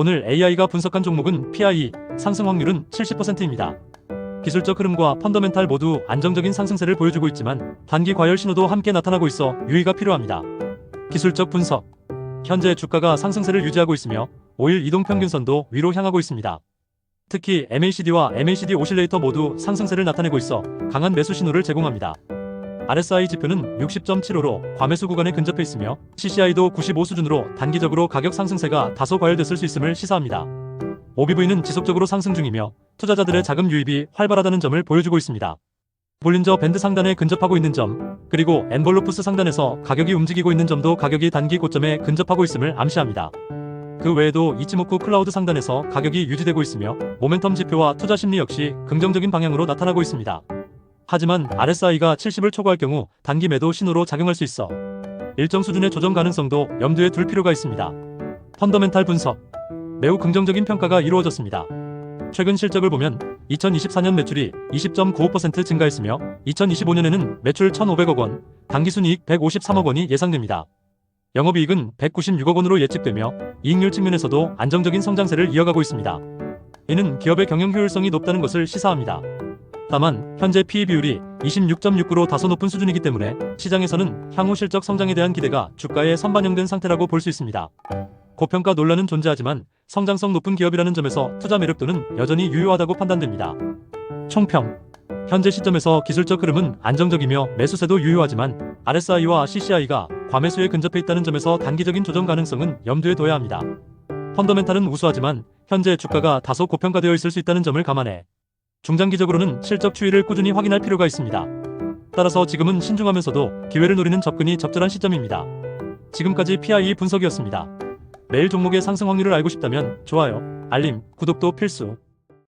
오늘 AI가 분석한 종목은 PI, 상승 확률은 70%입니다. 기술적 흐름과 펀더멘탈 모두 안정적인 상승세를 보여주고 있지만 단기 과열 신호도 함께 나타나고 있어 유의가 필요합니다. 기술적 분석. 현재 주가가 상승세를 유지하고 있으며 5일 이동 평균선도 위로 향하고 있습니다. 특히 MACD와 MACD 오실레이터 모두 상승세를 나타내고 있어 강한 매수 신호를 제공합니다. RSI 지표는 60.75로 과매수 구간에 근접해 있으며 CCI도 95 수준으로 단기적으로 가격 상승세가 다소 과열됐을 수 있음을 시사합니다. OBV는 지속적으로 상승 중이며 투자자들의 자금 유입이 활발하다는 점을 보여주고 있습니다. 볼린저 밴드 상단에 근접하고 있는 점, 그리고 엔볼로프스 상단에서 가격이 움직이고 있는 점도 가격이 단기 고점에 근접하고 있음을 암시합니다. 그 외에도 이치모쿠 클라우드 상단에서 가격이 유지되고 있으며 모멘텀 지표와 투자 심리 역시 긍정적인 방향으로 나타나고 있습니다. 하지만 RSI가 70을 초과할 경우 단기 매도 신호로 작용할 수 있어 일정 수준의 조정 가능성도 염두에 둘 필요가 있습니다. 펀더멘탈 분석 매우 긍정적인 평가가 이루어졌습니다. 최근 실적을 보면 2024년 매출이 20.95% 증가했으며 2025년에는 매출 1,500억 원, 당기순이익 153억 원이 예상됩니다. 영업이익은 196억 원으로 예측되며 이익률 측면에서도 안정적인 성장세를 이어가고 있습니다. 이는 기업의 경영 효율성이 높다는 것을 시사합니다. 다만 현재 PE 비율이 26.69로 다소 높은 수준이기 때문에 시장에서는 향후 실적 성장에 대한 기대가 주가에 선반영된 상태라고 볼 수 있습니다. 고평가 논란은 존재하지만 성장성 높은 기업이라는 점에서 투자 매력도는 여전히 유효하다고 판단됩니다. 총평 현재 시점에서 기술적 흐름은 안정적이며 매수세도 유효하지만 RSI와 CCI가 과매수에 근접해 있다는 점에서 단기적인 조정 가능성은 염두에 둬야 합니다. 펀더멘탈은 우수하지만 현재 주가가 다소 고평가되어 있을 수 있다는 점을 감안해 중장기적으로는 실적 추이를 꾸준히 확인할 필요가 있습니다. 따라서 지금은 신중하면서도 기회를 노리는 접근이 적절한 시점입니다. 지금까지 PIE 분석이었습니다. 매일 종목의 상승 확률을 알고 싶다면 좋아요, 알림, 구독도 필수.